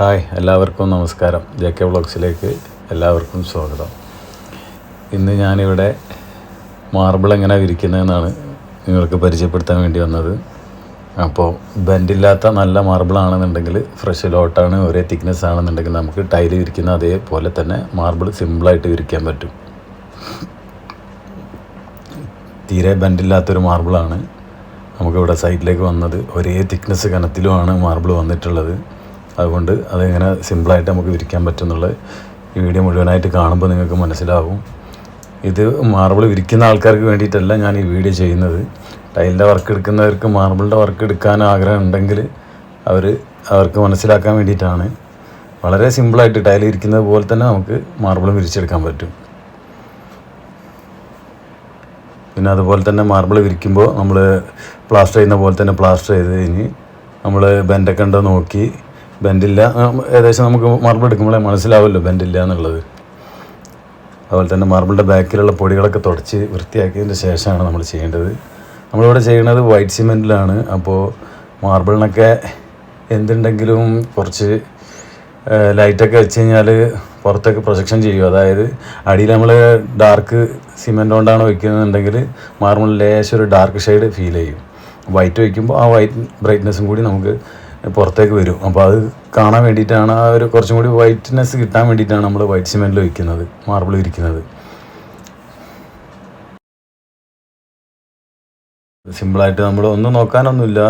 Hi എല്ലാവർക്കും നമസ്കാരം. J K വ്ളോഗ്സിലേക്ക് എല്ലാവർക്കും സ്വാഗതം. ഇന്ന് ഞാനിവിടെ മാർബിൾ എങ്ങനെ വിരിക്കുന്നതെന്നാണ് നിങ്ങൾക്ക് പരിചയപ്പെടുത്താൻ വേണ്ടി വന്നത്. അപ്പോൾ ബെൻഡില്ലാത്ത നല്ല മാർബിൾ ആണെന്നുണ്ടെങ്കിൽ ഫ്രഷ് ലോട്ടാണ് ഒരേ തിക്നെസ് ആണെന്നുണ്ടെങ്കിൽ നമുക്ക് ടൈൽ വിരിക്കുന്ന അതേപോലെ തന്നെ മാർബിൾ സിമ്പിളായിട്ട് വിരിക്കാൻ പറ്റും. തീരെ ബെൻഡില്ലാത്തൊരു മാർബിളാണ്. നമുക്കിവിടെ സൈഡിലേക്ക് വന്നത് ഒരേ തിക്നെസ് കനത്തിലുമാണ് മാർബിൾ വന്നിട്ടുള്ളത്. അതുകൊണ്ട് അതെങ്ങനെ സിമ്പിളായിട്ട് നമുക്ക് വിരിക്കാൻ പറ്റുന്നുള്ള ഈ വീഡിയോ മുഴുവനായിട്ട് കാണുമ്പോൾ നിങ്ങൾക്ക് മനസ്സിലാവും. ഇത് മാർബിൾ വിരിക്കുന്ന ആൾക്കാർക്ക് വേണ്ടിയിട്ടല്ല ഞാൻ ഈ വീഡിയോ ചെയ്യുന്നത്. ടൈലിന്റെ വർക്ക് എടുക്കുന്നവർക്ക് മാർബിളിന്റെ വർക്ക് എടുക്കാൻ ആഗ്രഹം ഉണ്ടെങ്കിൽ അവർ അവർക്ക് മനസ്സിലാക്കാൻ വേണ്ടിയിട്ടാണ്. വളരെ സിമ്പിളായിട്ട് ടൈൽ ഇരിക്കുന്നത് പോലെ തന്നെ നമുക്ക് മാർബിളും വിരിച്ചെടുക്കാൻ പറ്റും. പിന്നെ അതുപോലെ തന്നെ മാർബിൾ വിരിക്കുമ്പോൾ നമ്മൾ പ്ലാസ്റ്റർ ചെയ്യുന്ന പോലെ തന്നെ പ്ലാസ്റ്റർ ചെയ്ത് കഴിഞ്ഞ് നമ്മൾ ബെൻഡൊക്കെ ഉണ്ടോ നോക്കി ബെൻഡില്ല. ഏകദേശം നമുക്ക് മാർബിൾ എടുക്കുമ്പോഴേ മനസ്സിലാവുമല്ലോ ബെൻഡില്ല എന്നുള്ളത്. അതുപോലെ തന്നെ മാർബിളിന്റെ ബാക്കിലുള്ള പൊടികളൊക്കെ തുടച്ച് വൃത്തിയാക്കിയതിന് ശേഷമാണ് നമ്മൾ ചെയ്യേണ്ടത്. നമ്മളിവിടെ ചെയ്യുന്നത് വൈറ്റ് സിമെന്റിലാണ് അപ്പോൾ മാർബിളിനൊക്കെ എന്തുണ്ടെങ്കിലും കുറച്ച് ലൈറ്റൊക്കെ വെച്ച് കഴിഞ്ഞാൽ പുറത്തൊക്കെ പ്രൊജക്ഷൻ ചെയ്യും. അതായത് അടിയിൽ നമ്മൾ ഡാർക്ക് സിമെന്റ് കൊണ്ടാണ് വയ്ക്കുന്നതെന്നുണ്ടെങ്കിൽ മാർബിൾ ലേശം ഒരു ഡാർക്ക് ഷെയ്ഡ് ഫീൽ ചെയ്യും. വൈറ്റ് വയ്ക്കുമ്പോൾ ആ വൈറ്റ് ബ്രൈറ്റ്നെസ്സും കൂടി നമുക്ക് പുറത്തേക്ക് വരും. അപ്പോൾ അത് കാണാൻ വേണ്ടിയിട്ടാണ് ആ ഒരു കുറച്ചും കൂടി വൈറ്റ്നെസ് കിട്ടാൻ വേണ്ടിയിട്ടാണ് നമ്മൾ വൈറ്റ് സിമെന്റിൽ വയ്ക്കുന്നത് മാർബിൾ ഇരിക്കുന്നത്. സിമ്പിളായിട്ട് നമ്മൾ ഒന്നും നോക്കാനൊന്നുമില്ല.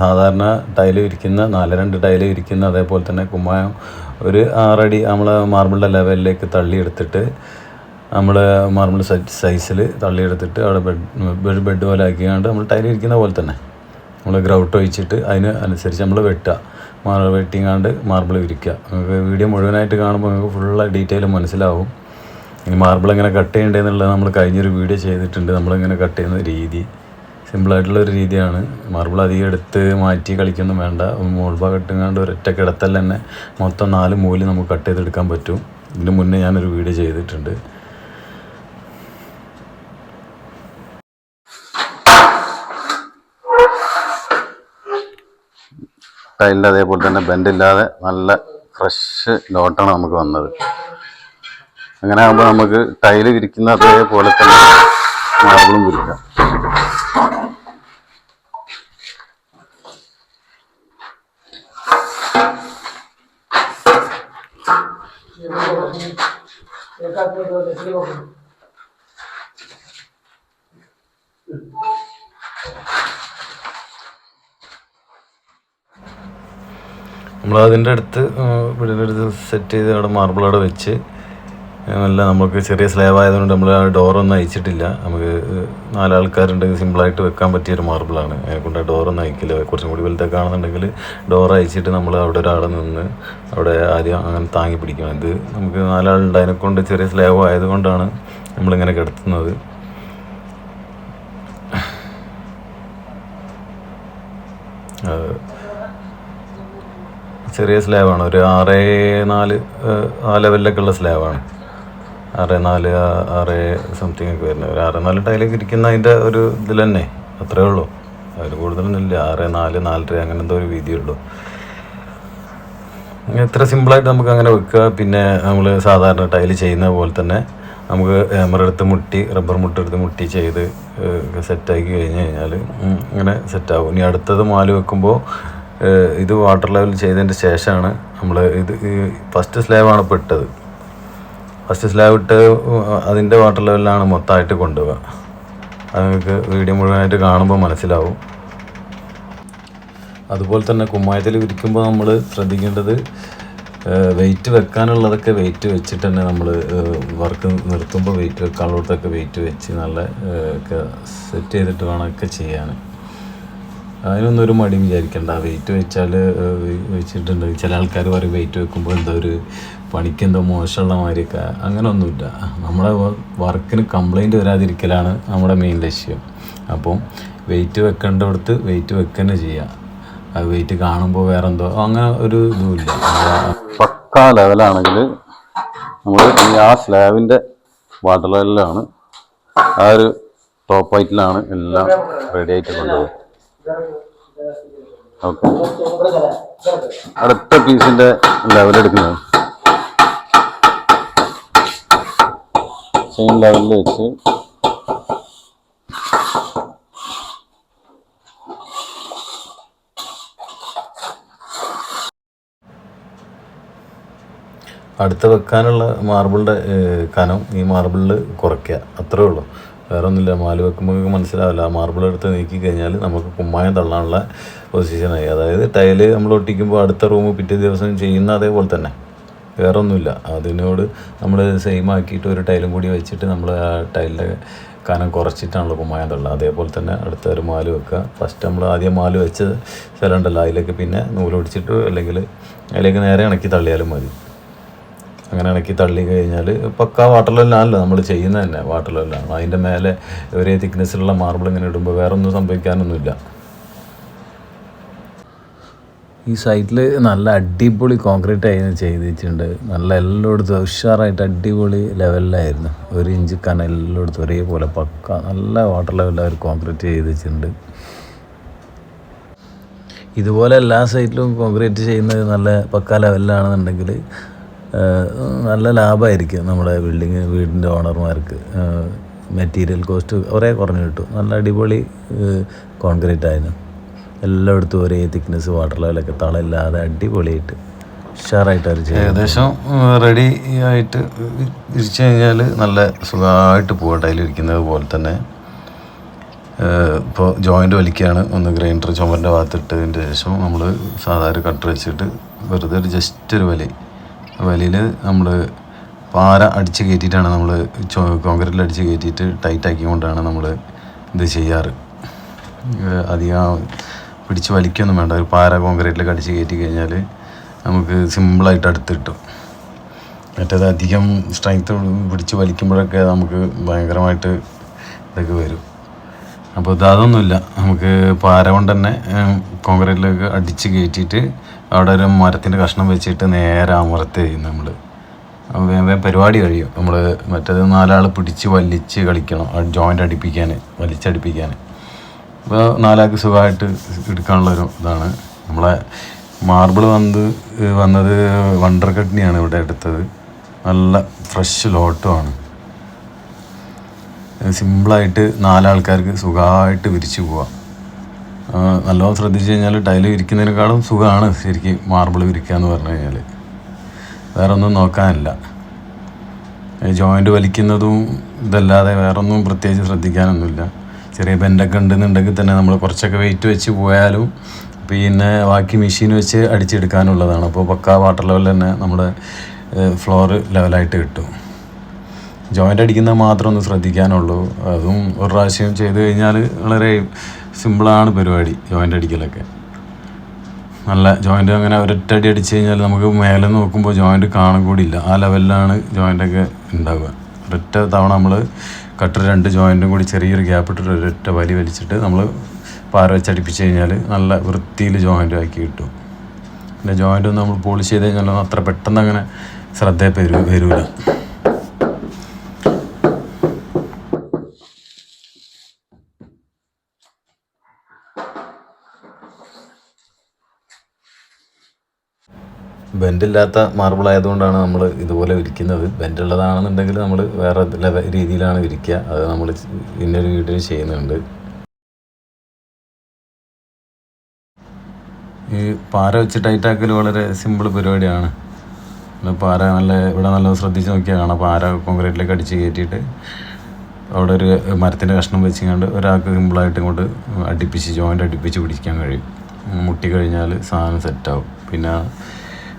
സാധാരണ ടൈൽ ഇരിക്കുന്ന നാല് രണ്ട് ടൈൽ ഇരിക്കുന്ന അതേപോലെ തന്നെ കുമ്മായം ഒരു ആറടി നമ്മൾ മാർബിളിന്റെ ലെവലിലേക്ക് തള്ളിയെടുത്തിട്ട് നമ്മൾ മാർബിൾ സൈസിൽ തള്ളിയെടുത്തിട്ട് അവിടെ ബെഡ് ബെഡ് പോലെ ആക്കിയാണ്ട് നമ്മൾ ടൈൽ ഇരിക്കുന്ന പോലെ തന്നെ. നമ്മൾ ഗ്രൗട്ട് ഒഴിച്ചിട്ട് അതിന് അനുസരിച്ച് നമ്മൾ വെട്ടുക. Marble വെട്ടിങ്ങാണ്ട് marble വിരിക്കുക. നമുക്ക് വീഡിയോ മുഴുവനായിട്ട് കാണുമ്പോൾ നമുക്ക് ഫുള്ള് ഡീറ്റെയിൽ മനസ്സിലാവും. ഇനി മാർബിൾ എങ്ങനെ കട്ട് ചെയ്യേണ്ടതെന്നുള്ളത് നമ്മൾ കഴിഞ്ഞൊരു വീഡിയോ ചെയ്തിട്ടുണ്ട്. നമ്മളിങ്ങനെ കട്ട് ചെയ്യുന്ന രീതി. സിമ്പിളായിട്ടുള്ളൊരു രീതിയാണ്. മാർബിൾ അധികം എടുത്ത് മാറ്റി കളിക്കൊന്നും വേണ്ട. മോൾ ഭാഗം ഇട്ടുങ്ങാണ്ട് ഒരൊറ്റ കിടത്തൽ തന്നെ മൊത്തം നാല് മൂൽ നമുക്ക് കട്ട് ചെയ്തെടുക്കാൻ പറ്റും. ഇതിന് മുന്നേ ഞാനൊരു വീഡിയോ ചെയ്തിട്ടുണ്ട്. ടൈലിന്റെ അതേപോലെ തന്നെ ബെൻഡില്ലാതെ നല്ല ഫ്രഷ് ലോട്ടാണ് നമുക്ക് വന്നത്. അങ്ങനെ ആകുമ്പോൾ നമുക്ക് ടൈൽ വിരിക്കുന്ന അതേപോലെ തന്നെ മാർബിളും വിരിക്കാം. നമ്മൾ അതിന്റെ അടുത്ത് വീടിന്റെ അടുത്ത് സെറ്റ് ചെയ്ത് അവിടെ മാർബിൾ അവിടെ വെച്ച് നല്ല നമുക്ക് ചെറിയ സ്ലാബ് ആയതുകൊണ്ട് നമ്മൾ ആ ഡോറൊന്നും അയച്ചിട്ടില്ല നമുക്ക് നാലാൾക്കാരുണ്ടെങ്കിൽ സിമ്പിളായിട്ട് വെക്കാൻ പറ്റിയ ഒരു മാർബിളാണ് അതിനെക്കൊണ്ട് ആ ഡോറൊന്നും അയക്കില്ല കുറച്ചും കൂടി വലുതൊക്കെ ആണെന്നുണ്ടെങ്കിൽ ഡോർ അയച്ചിട്ട് നമ്മൾ അവിടെ ഒരാൾ നിന്ന് അവിടെ ആദ്യം അങ്ങനെ താങ്ങി പിടിക്കണം. ഇത് നമുക്ക് നാലാളുണ്ട്. അതിനെക്കൊണ്ട് ചെറിയ സ്ലാബ് ആയതുകൊണ്ടാണ് നമ്മളിങ്ങനെ കിടത്തുന്നത് അത് ചെറിയ സ്ലാബാണ് ഒരു ആറ് നാല് ആ ലെവലിലൊക്കെ ഉള്ള സ്ലാബാണ് ആറ് നാല് ആറ് സംതിങ് ഒക്കെ വരുന്നത്. ഒരു ആറ് നാല് ടൈലൊക്കെ ഇരിക്കുന്ന അതിന്റെ ഒരു ഇതിൽ തന്നെ. അത്രേ ഉള്ളൂ. അതിൽ കൂടുതലൊന്നും ഇല്ല ആറ് നാല് നാലര അങ്ങനെ എന്തോ ഒരു വീതിയുള്ളൂ എത്ര സിമ്പിളായിട്ട് നമുക്ക് അങ്ങനെ വെക്കുക. പിന്നെ നമ്മൾ സാധാരണ ടൈൽ ചെയ്യുന്ന പോലെ തന്നെ നമുക്ക് എമറെടുത്ത് മുട്ടി റബ്ബർ മുട്ടെടുത്ത് മുട്ടി ചെയ്ത് സെറ്റാക്കി കഴിഞ്ഞ് കഴിഞ്ഞാൽ അങ്ങനെ സെറ്റാവും ഇനി അടുത്തത് മാൽ വെക്കുമ്പോൾ ഇത് വാട്ടർ ലെവൽ ചെയ്തതിന്റെ ശേഷമാണ് നമ്മൾ ഇത് ഫസ്റ്റ് സ്ലാബാണ് ഇപ്പോൾ ഇട്ടത്. ഫസ്റ്റ് സ്ലാബ് ഇട്ട് അതിന്റെ വാട്ടർ ലെവലിലാണ് മൊത്തമായിട്ട് കൊണ്ടുപോവുക അത് നിങ്ങൾക്ക് വീഡിയോ മുഴുവനായിട്ട് കാണുമ്പോൾ മനസ്സിലാവും. അതുപോലെ തന്നെ കുമ്മായത്തിൽ വിരിക്കുമ്പോൾ നമ്മൾ ശ്രദ്ധിക്കേണ്ടത് വെയിറ്റ് വെക്കാനുള്ളതൊക്കെ വെയിറ്റ് വെച്ചിട്ട് തന്നെ നമ്മൾ വർക്ക് നിർത്തുമ്പോൾ വെയിറ്റ് വെക്കാനുള്ളതൊക്കെ വെയിറ്റ് വെച്ച് നല്ല ഒക്കെ സെറ്റ് ചെയ്തിട്ട് വേണം ഒക്കെ ചെയ്യാൻ. അതിനൊന്നും ഒരു മടിയും വിചാരിക്കണ്ട. വെയിറ്റ് വെച്ചാൽ വെച്ചിട്ടുണ്ട് ചില ആൾക്കാർ പറയും വെയിറ്റ് വെക്കുമ്പോൾ എന്തോ ഒരു പണിക്ക് എന്തോ മോശമുള്ള മാതിരിയൊക്കെ. അങ്ങനെ ഒന്നുമില്ല നമ്മുടെ വർക്കിന് കംപ്ലൈന്റ് വരാതിരിക്കലാണ് നമ്മുടെ മെയിൻ ലക്ഷ്യം. അപ്പം വെയിറ്റ് വെക്കേണ്ടടുത്ത് വെയിറ്റ് വെക്കുക ചെയ്യുക അത് വെയിറ്റ് കാണുമ്പോൾ വേറെ എന്തോ അങ്ങനെ ഒരു ഇതുമില്ല. പക്കാ ലെവലാണെങ്കിൽ നമ്മൾ ഈ ആ സ്ലാബിന്റെ വാട്ടർ ലെവലിലാണ് ആ ഒരു ടോപ്പ് ഹൈറ്റിലാണ് എല്ലാം റെഡി ആയിട്ട് കൊണ്ടുപോകും അടുത്ത പീസിന്റെ ലെവൽ എടുക്കുന്നത്. സെയിം ലെവലിൽ വെച്ച്. അടുത്ത് വെക്കാനുള്ള മാർബിളിന്റെ കനം ഈ മാർബിളിൽ കുറയ്ക്കുക. അത്രേ ഉള്ളൂ. വേറെ ഒന്നുമില്ല മാൽ വെക്കുമ്പോൾ മനസ്സിലാവില്ല. ആ മാർബിൾ എടുത്ത് നീക്കി കഴിഞ്ഞാൽ നമുക്ക് കുമ്മായം തള്ളാനുള്ള പൊസിഷനായി അതായത് ടൈൽ നമ്മൾ ഒട്ടിക്കുമ്പോൾ അടുത്ത റൂം പിറ്റേ ദിവസം ചെയ്യുന്ന അതേപോലെ തന്നെ. വേറെ ഒന്നുമില്ല അതിനോട് നമ്മൾ സെയിം ആക്കിയിട്ട് ഒരു ടൈലും കൂടി വെച്ചിട്ട് നമ്മൾ ആ ടൈലിന്റെ കനം കുറച്ചിട്ടാണല്ലോ കുമ്മായം തള്ളുക. അതേപോലെ തന്നെ അടുത്ത ഒരു മാൽ വെക്കുക. ഫസ്റ്റ് നമ്മൾ ആദ്യം മാൽ വെച്ച സ്ഥലം ഉണ്ടല്ലോ. അതിലേക്ക് പിന്നെ നൂലൊടിച്ചിട്ട് അല്ലെങ്കിൽ അതിലേക്ക് നേരെ ഇണക്കി തള്ളിയാലും മതി. അങ്ങനെ ഇണക്കി തള്ളി കഴിഞ്ഞാൽ പക്ക വാട്ടർ ലെവലാണല്ലോ നമ്മൾ ചെയ്യുന്നത് തന്നെ വാട്ടർ ലെവലാണ് അതിന്റെ മേലെ ഒരേ തിക്നെസ്സിലുള്ള മാർബിൾ ഇങ്ങനെ ഇടുമ്പോൾ വേറെ ഒന്നും സംഭവിക്കാനൊന്നുമില്ല. ഈ സൈറ്റിൽ നല്ല അടിപൊളി കോൺക്രീറ്റ് ആയിരുന്നു ചെയ്തിട്ടുണ്ട്. നല്ല എല്ലായിടത്തും ഉഷാറായിട്ട് അടിപൊളി ലെവലിലായിരുന്നു ഒരു ഇഞ്ച് കന എല്ലായിടത്തും ഒരേപോലെ പക്ക നല്ല വാട്ടർ ലെവലിൽ അവർ കോൺക്രീറ്റ് ചെയ്ത് വെച്ചിട്ടുണ്ട് ഇതുപോലെ എല്ലാ സൈറ്റിലും കോൺക്രീറ്റ് ചെയ്യുന്നത് നല്ല പക്ക ലെവലിലാണെന്നുണ്ടെങ്കിൽ നല്ല ലാഭമായിരിക്കും നമ്മുടെ ബിൽഡിങ് വീടിന്റെ ഓണർമാർക്ക്. മെറ്റീരിയൽ കോസ്റ്റ് കുറേ കുറഞ്ഞു കിട്ടും. നല്ല അടിപൊളി കോൺക്രീറ്റ് ആയിരുന്നു. എല്ലായിടത്തും ഒരേ തിക്നെസ് വാട്ടർ ലെവലൊക്കെ തളയില്ലാതെ അടിപൊളിയായിട്ട് ഉഷാറായിട്ട് അവർ ചെയ്യും ഏകദേശം റെഡി ആയിട്ട് തിരിച്ചു കഴിഞ്ഞാൽ നല്ല സുഖമായിട്ട് പോകട്ടെ അതിലിരിക്കുന്നത് പോലെ തന്നെ. ഇപ്പോൾ ജോയിന്റ് വലിക്കുകയാണ്. ഒന്ന് ഗ്രൈൻഡർ ചുമരിന്റെ ഭാഗത്തിട്ടതിന്റെ ശേഷം നമ്മൾ സാധാരണ കട്ട് വെച്ചിട്ട് വെറുതെ ഒരു ജസ്റ്റ് ഒരു വലി വലിയിൽ നമ്മൾ പാര അടിച്ച് കയറ്റിയിട്ടാണ് നമ്മൾ കോൺക്രീറ്റിൽ അടിച്ച് കയറ്റിയിട്ട് ടൈറ്റ് ആക്കിക്കൊണ്ടാണ് നമ്മൾ ഇത് ചെയ്യാറ്. അധികം പിടിച്ച് വലിക്കൊന്നും വേണ്ട. ഒരു പാര കോൺക്രീറ്റിലേക്ക് അടിച്ച് കയറ്റി കഴിഞ്ഞാൽ നമുക്ക് സിമ്പിളായിട്ട് അടുത്ത് കിട്ടും. മറ്റേത് അധികം സ്ട്രെങ്ത്ത് പിടിച്ച് വലിക്കുമ്പോഴൊക്കെ നമുക്ക് ഭയങ്കരമായിട്ട് ഇതൊക്കെ വരും. അപ്പോൾ ഇത് അതൊന്നുമില്ല. നമുക്ക് പാര കൊണ്ട് തന്നെ കോൺക്രീറ്റിലേക്ക് അടിച്ച് കയറ്റിയിട്ട് അവിടെ ഒരു മരത്തിന്റെ കഷ്ണം വെച്ചിട്ട് നേരെ അമർത്തി ചെയ്യുന്നു നമ്മൾ വേഗം പരിപാടി കഴിയും. നമ്മൾ മറ്റേത് നാലാൾ പിടിച്ച് വലിച്ച് കളിക്കണം. ജോയിന്റ് അടിപ്പിക്കാൻ വലിച്ചടിപ്പിക്കാൻ. അപ്പോൾ നാലാൾക്ക് സുഖമായിട്ട് എടുക്കാനുള്ളൊരു ഇതാണ്. നമ്മളെ മാർബിൾ വന്ന് വന്നത് വണ്ടർ കട്ടിനിയാണ് ഇവിടെ എടുത്തത്. നല്ല ഫ്രഷ് ലോട്ടുമാണ്. സിമ്പിളായിട്ട് നാലാൾക്കാർക്ക് സുഖമായിട്ട് വിരിച്ചു പോവാം. നല്ലോണം ശ്രദ്ധിച്ചു കഴിഞ്ഞാൽ ടൈൽ വിരിക്കുന്നതിനേക്കാളും സുഖമാണ് ശരിക്കും മാർബിൾ വിരിക്കുക എന്ന് പറഞ്ഞു കഴിഞ്ഞാൽ വേറെ ഒന്നും നോക്കാനില്ല ജോയിന്റ് വലിക്കുന്നതും ഇതല്ലാതെ വേറൊന്നും പ്രത്യേകിച്ച് ശ്രദ്ധിക്കാനൊന്നുമില്ല. ചെറിയ ബെൻഡൊക്കെ ഉണ്ടെന്നുണ്ടെങ്കിൽ തന്നെ നമ്മൾ കുറച്ചൊക്കെ വെയിറ്റ് വെച്ച് പോയാലും പിന്നെ ബാക്കി മെഷീൻ വെച്ച് അടിച്ചെടുക്കാനുള്ളതാണ്. അപ്പോൾ പക്കാ വാട്ടർ ലെവൽ തന്നെ നമ്മുടെ ഫ്ലോർ ലെവലായിട്ട് കിട്ടും. ജോയിന്റ് അടിക്കുന്നത് മാത്രം ഒന്ന് ശ്രദ്ധിക്കാനുള്ളൂ. അതും ഒരു പ്രാവശ്യം ചെയ്ത് കഴിഞ്ഞാൽ വളരെ സിമ്പിളാണ് പരിപാടി ജോയിന്റ് അടിക്കലൊക്കെ. നല്ല ജോയിന്റ് അങ്ങനെ ഒരൊറ്റടി അടിച്ച് കഴിഞ്ഞാൽ നമുക്ക് മേലെ നോക്കുമ്പോൾ ജോയിന്റ് കാണാൻ കൂടിയില്ല ആ ലെവലിലാണ് ജോയിന്റൊക്കെ ഉണ്ടാവുക. ഒരൊറ്റ തവണ നമ്മൾ കട്ടർ രണ്ട് ജോയിന്റും കൂടി ചെറിയൊരു ഗ്യാപ്പ് ഇട്ടിട്ട് ഒരൊറ്റ വലി വലിച്ചിട്ട് നമ്മൾ പാര വെച്ചടിപ്പിച്ച് കഴിഞ്ഞാൽ നല്ല വൃത്തിയിൽ ജോയിന്റ് ആക്കി കിട്ടും. പിന്നെ ജോയിന്റ് ഒന്ന് നമ്മൾ പോളിഷ് ചെയ്ത് കഴിഞ്ഞാൽ അത്ര പെട്ടെന്ന് അങ്ങനെ ശ്രദ്ധയിൽ വരൂ വരില്ല ബെൻഡില്ലാത്ത മാർബിൾ ആയതുകൊണ്ടാണ് നമ്മൾ ഇതുപോലെ വിരിക്കുന്നത്. ബെൻഡുള്ളതാണെന്നുണ്ടെങ്കിൽ നമ്മൾ വേറെ രീതിയിലാണ് വിരിക്കുക. അത് നമ്മൾ ഇന്നൊരു വീഡിയോ ചെയ്യുന്നുണ്ട്. ഈ പാര വെച്ച് ടൈറ്റാക്കൽ വളരെ സിമ്പിൾ പരിപാടിയാണ്. പാര നല്ല ഇവിടെ നല്ല ശ്രദ്ധിച്ച് നോക്കിയാൽ കാണാം. പാര കോൺക്രീറ്റിലേക്ക് അടിച്ച് കയറ്റിയിട്ട് അവിടെ ഒരു മരത്തിന്റെ കഷ്ണം വെച്ചുകൊണ്ട് ഒരാൾക്ക് സിമ്പിളായിട്ട് ഇങ്ങോട്ട് അടുപ്പിച്ച് ജോയിന്റ് അടുപ്പിച്ച് പിടിക്കാൻ കഴിയും. മുട്ടി കഴിഞ്ഞാൽ സാധനം സെറ്റാവും പിന്നെ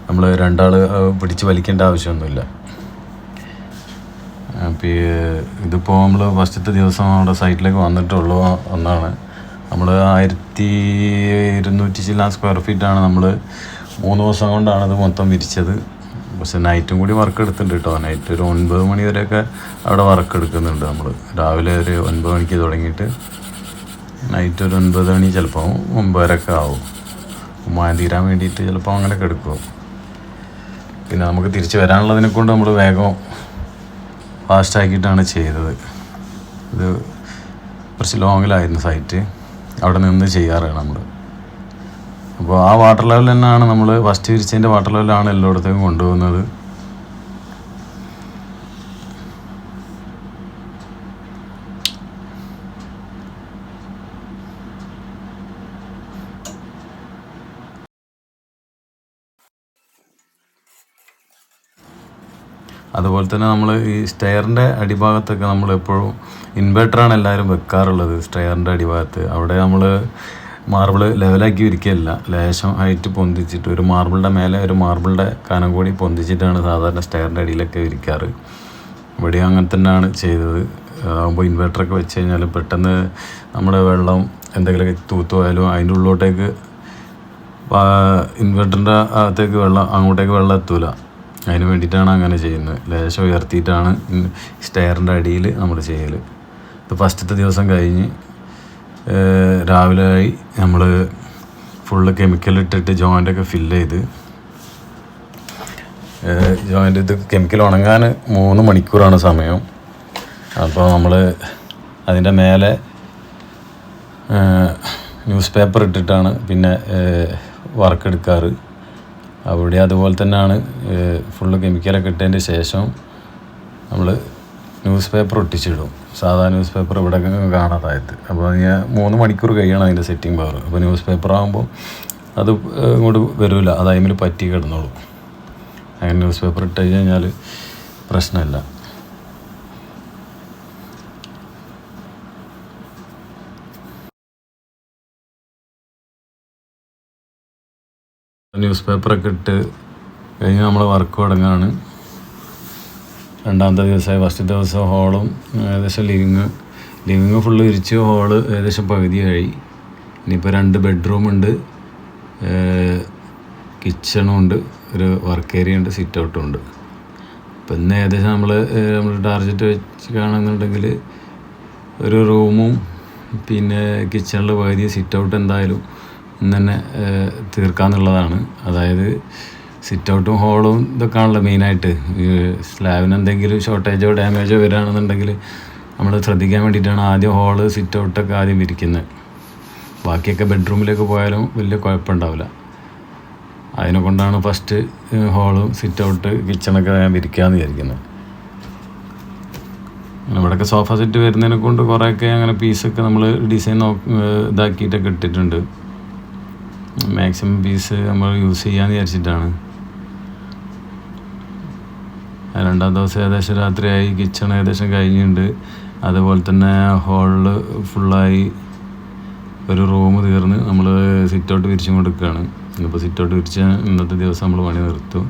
നമ്മൾ രണ്ടാൾ പിടിച്ച് വലിക്കേണ്ട ആവശ്യമൊന്നുമില്ല. ഇതിപ്പോൾ നമ്മൾ ഫസ്റ്റത്തെ ദിവസം അവിടെ സൈറ്റിലേക്ക് വന്നിട്ടുള്ളൂ ഒന്നാണ്. നമ്മൾ ആയിരത്തി ഇരുന്നൂറ്റി ചില്ലാൻ സ്ക്വയർ ഫീറ്റാണ് നമ്മൾ മൂന്ന് ദിവസം കൊണ്ടാണ് ഇത് മൊത്തം വിരിച്ചത്. പക്ഷെ നൈറ്റും കൂടി വർക്ക് എടുത്തിട്ടുണ്ട് കേട്ടോ. നൈറ്റ് ഒരു ഒൻപത് മണി വരെയൊക്കെ അവിടെ വർക്ക് എടുക്കുന്നുണ്ട് നമ്മൾ രാവിലെ ഒരു ഒൻപത് മണിക്ക് തുടങ്ങിയിട്ട് നൈറ്റ് ഒരു ഒൻപത് മണി ചിലപ്പോൾ ഒമ്പതരൊക്കെ ആവും ഉമ്മാൻ തീരാൻ വേണ്ടിയിട്ട് ചിലപ്പോൾ അങ്ങനെയൊക്കെ എടുക്കും പിന്നെ നമുക്ക് തിരിച്ച് വരാനുള്ളതിനെ കൊണ്ട് നമ്മൾ വേഗം ഫാസ്റ്റാക്കിയിട്ടാണ് ചെയ്തത്. ഇത് കുറച്ച് ലോങ്ങിലായിരുന്നു സൈറ്റ്. അവിടെ നിന്ന് ചെയ്യാറാണ് നമ്മൾ അപ്പോൾ ആ വാട്ടർ ലെവൽ തന്നെയാണ് നമ്മൾ ഫസ്റ്റ് വിരിച്ചതിന്റെ വാട്ടർ ലെവലാണ് എല്ലായിടത്തേക്കും കൊണ്ടുപോകുന്നത്. അതുപോലെ തന്നെ നമ്മൾ ഈ സ്റ്റെയറിന്റെ അടിഭാഗത്തൊക്കെ നമ്മൾ എപ്പോഴും ഇൻവെർട്ടറാണ് എല്ലാവരും വെക്കാറുള്ളത് സ്റ്റെയറിന്റെ അടിഭാഗത്ത്. അവിടെ നമ്മൾ മാർബിൾ ലെവലാക്കി വിരിക്കുകയല്ല ലേശം ഹൈറ്റ് പൊന്തിച്ചിട്ട് ഒരു മാർബിളിന്റെ മേലെ ഒരു മാർബിളിന്റെ കനം കൂടി പൊന്തിച്ചിട്ടാണ് സാധാരണ സ്റ്റെയറിന്റെ അടിയിലൊക്കെ വിരിക്കാറ് ഇവിടെ അങ്ങനെ തന്നെയാണ് ചെയ്തത്. ആകുമ്പോൾ ഇൻവെർട്ടറൊക്കെ വെച്ച് കഴിഞ്ഞാൽ പെട്ടെന്ന് നമ്മുടെ വെള്ളം എന്തെങ്കിലുമൊക്കെ തൂത്തുപോയാലും അതിന്റെ ഉള്ളിലോട്ടേക്ക് ഇൻവെർട്ടറിന്റെ അകത്തേക്ക് വെള്ളം അങ്ങോട്ടേക്ക് വെള്ളം എത്തൂല. അതിന് വേണ്ടിയിട്ടാണ് അങ്ങനെ ചെയ്യുന്നത്. ലേശം ഉയർത്തിയിട്ടാണ് സ്റ്റെയറിന്റെ അടിയിൽ നമ്മൾ ചെയ്യൽ ഇത് ഫസ്റ്റത്തെ ദിവസം കഴിഞ്ഞ് രാവിലെ ആയി നമ്മൾ ഫുള്ള് കെമിക്കൽ ഇട്ടിട്ട് ജോയിന്റൊക്കെ ഫില്ല് ചെയ്ത് ജോയിന്റ് ഇത് കെമിക്കൽ ഉണങ്ങാൻ മൂന്ന് മണിക്കൂറാണ് സമയം. അപ്പോൾ നമ്മൾ അതിന്റെ മേലെ ന്യൂസ് പേപ്പർ ഇട്ടിട്ടാണ് പിന്നെ വർക്ക് എടുക്കാറ്. അവിടെ അതുപോലെ തന്നെയാണ് ഫുള്ള് കെമിക്കലൊക്കെ ഇട്ടതിന്റെ ശേഷം നമ്മൾ ന്യൂസ് പേപ്പർ ഒട്ടിച്ചിടും. സാധാ ന്യൂസ് പേപ്പർ ഇവിടെ കാണാതായത്. അപ്പോൾ ഞാൻ മൂന്ന് മണിക്കൂർ കഴിയണം അതിന്റെ സെറ്റിംഗ് പവർ അപ്പോൾ ന്യൂസ് പേപ്പർ ആകുമ്പോൾ അത് ഇങ്ങോട്ട് വരില്ല അത് പറ്റി കിടന്നോളും. അങ്ങനെ ന്യൂസ് പേപ്പർ ഇട്ട് കഴിഞ്ഞ് കഴിഞ്ഞാൽ പ്രശ്നമില്ല. ന്യൂസ് പേപ്പറൊക്കെ ഇട്ട് കഴിഞ്ഞ് നമ്മൾ വർക്ക് തുടങ്ങുകയാണ് രണ്ടാമത്തെ ദിവസമായി ഫസ്റ്റ് ദിവസം ഹോളും ഏകദേശം ലിവിങ് ലിവിങ് ഫുള്ള് വിരിച്ച് ഹോൾ ഏകദേശം പകുതിയായി ഇനിയിപ്പോൾ രണ്ട് ബെഡ്റൂമുണ്ട് കിച്ചണും ഉണ്ട് ഒരു വർക്ക് ഏരിയ ഉണ്ട് സിറ്റ് ഔട്ടും ഉണ്ട്. അപ്പം ഇന്ന് ഏകദേശം നമ്മൾ നമ്മൾ ടാർഗറ്റ് വെച്ച് കാണുന്നുണ്ടെങ്കിൽ ഒരു റൂമും പിന്നെ കിച്ചണിൽ പകുതി സിറ്റ് ഔട്ട് എന്തായാലും ഇന്ന് തന്നെ തീർക്കാന്നുള്ളതാണ്. അതായത് സിറ്റ് ഔട്ടും ഹോളും ഇതൊക്കെയാണല്ലോ മെയിനായിട്ട്. സ്ലാബിന് എന്തെങ്കിലും ഷോർട്ടേജോ ഡാമേജോ വരികയാണെന്നുണ്ടെങ്കിൽ നമ്മൾ ശ്രദ്ധിക്കാൻ വേണ്ടിയിട്ടാണ് ആദ്യം ഹോൾ സിറ്റ് ഔട്ടൊക്കെ ആദ്യം വിരിക്കുന്നത് ബാക്കിയൊക്കെ ബെഡ്റൂമിലേക്ക് പോയാലും വലിയ കുഴപ്പമുണ്ടാവില്ല. അതിനെ കൊണ്ടാണ് ഫസ്റ്റ് ഹോളും സിറ്റ് ഔട്ട് കിച്ചണൊക്കെ ഞാൻ വിരിക്കാമെന്ന് വിചാരിക്കുന്നത് ഇവിടെയൊക്കെ സോഫ സെറ്റ് വരുന്നതിനെ കൊണ്ട് കുറേയൊക്കെ അങ്ങനെ പീസൊക്കെ നമ്മൾ ഡിസൈൻ നോ ഇതാക്കിയിട്ടൊക്കെ ഇട്ടിട്ടുണ്ട്. മാക്സിമം പീസ് നമ്മൾ യൂസ് ചെയ്യാമെന്ന് വിചാരിച്ചിട്ടാണ്. രണ്ടാം ദിവസം ഏകദേശം രാത്രിയായി. കിച്ചൺ ഏകദേശം കഴിഞ്ഞിട്ടുണ്ട്. അതുപോലെ തന്നെ ഹോളിൽ ഫുള്ളായി ഒരു റൂം തീർന്ന് നമ്മൾ സിറ്റൗട്ട് വിരിച്ചും കൊടുക്കുകയാണ്. ഇപ്പോൾ സിറ്റൗട്ട് വിരിച്ച ഇന്നത്തെ ദിവസം നമ്മൾ പണി നിർത്തും.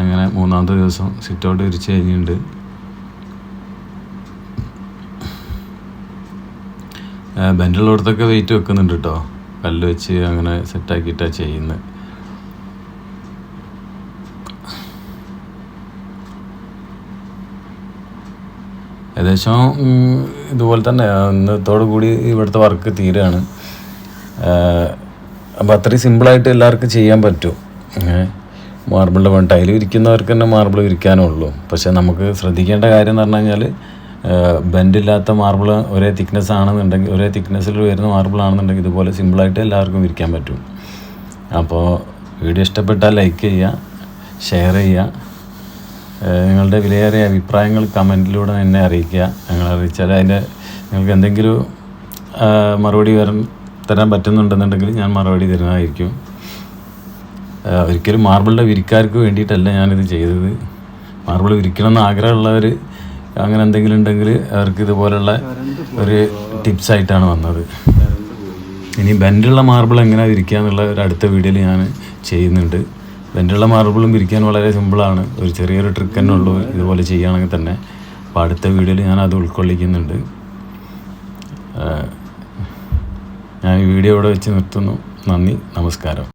അങ്ങനെ മൂന്നാമത്തെ ദിവസം സിറ്റൗട്ട് വിരിച്ച് കഴിഞ്ഞിട്ടുണ്ട്. ബെൻഡുള്ളിടത്തൊക്കെ വെയിറ്റ് വെക്കുന്നുണ്ട് കേട്ടോ കല്ല് വെച്ച് അങ്ങനെ സെറ്റാക്കിയിട്ടാണ് ചെയ്യുന്നത് ഏകദേശം ഇതുപോലെ തന്നെ. ഇന്നത്തോടു കൂടി ഇവിടുത്തെ വർക്ക് തീരുകയാണ് അപ്പോൾ അത്രയും സിമ്പിളായിട്ട് എല്ലാവർക്കും ചെയ്യാൻ പറ്റും. മാർബിളിന്റെ വേണ്ട ടൈൽ വിരിക്കുന്നവർക്ക് തന്നെ മാർബിൾ വിരിക്കാനേ ഉള്ളൂ. പക്ഷേ നമുക്ക് ശ്രദ്ധിക്കേണ്ട കാര്യം എന്ന് പറഞ്ഞു കഴിഞ്ഞാൽ ബെൻഡില്ലാത്ത മാർബിൾ ഒരേ തിക്നെസ് ആണെന്നുണ്ടെങ്കിൽ ഒരേ തിക്നെസ്സിൽ വരുന്ന മാർബിൾ ആണെന്നുണ്ടെങ്കിൽ ഇതുപോലെ സിമ്പിളായിട്ട് എല്ലാവർക്കും വിരിക്കാൻ പറ്റും. അപ്പോൾ വീഡിയോ ഇഷ്ടപ്പെട്ടാൽ ലൈക്ക് ചെയ്യുക ഷെയർ ചെയ്യുക. നിങ്ങളുടെ വിലയേറിയ അഭിപ്രായങ്ങൾ കമന്റിലൂടെ എന്നെ അറിയിക്കുക. ഞങ്ങൾ അറിയിച്ചാൽ അതിന്റെ നിങ്ങൾക്ക് എന്തെങ്കിലും മറുപടി വരാൻ തരാൻ പറ്റുന്നുണ്ടെന്നുണ്ടെങ്കിൽ ഞാൻ മറുപടി തരുന്നതായിരിക്കും. ഒരിക്കലും മാർബിളിന്റെ വിരിക്കാർക്ക് വേണ്ടിയിട്ടല്ല ഞാനിത് ചെയ്തത്. മാർബിൾ വിരിക്കണമെന്ന് ആഗ്രഹമുള്ളവർ അങ്ങനെ എന്തെങ്കിലും ഉണ്ടെങ്കിൽ അവർക്ക് ഇതുപോലുള്ള ഒരു ടിപ്സായിട്ടാണ് വന്നത്. ഇനി ബെൻഡുള്ള മാർബിൾ എങ്ങനെ വിരിക്കുക എന്നുള്ള ഒരു അടുത്ത വീഡിയോയിൽ ഞാൻ ചെയ്യുന്നുണ്ട്. ബെൻഡുള്ള മാർബിളും വിരിക്കാൻ വളരെ സിമ്പിളാണ് ഒരു ചെറിയൊരു ട്രിക്ക് തന്നെ ഉള്ളൂ ഇതുപോലെ ചെയ്യുകയാണെങ്കിൽ തന്നെ. അപ്പോൾ അടുത്ത വീഡിയോയിൽ ഞാൻ അത് ഉൾക്കൊള്ളിക്കുന്നുണ്ട്. ഞാൻ ഈ വീഡിയോ ഇവിടെ വെച്ച് നിർത്തുന്നു. നന്ദി നമസ്കാരം.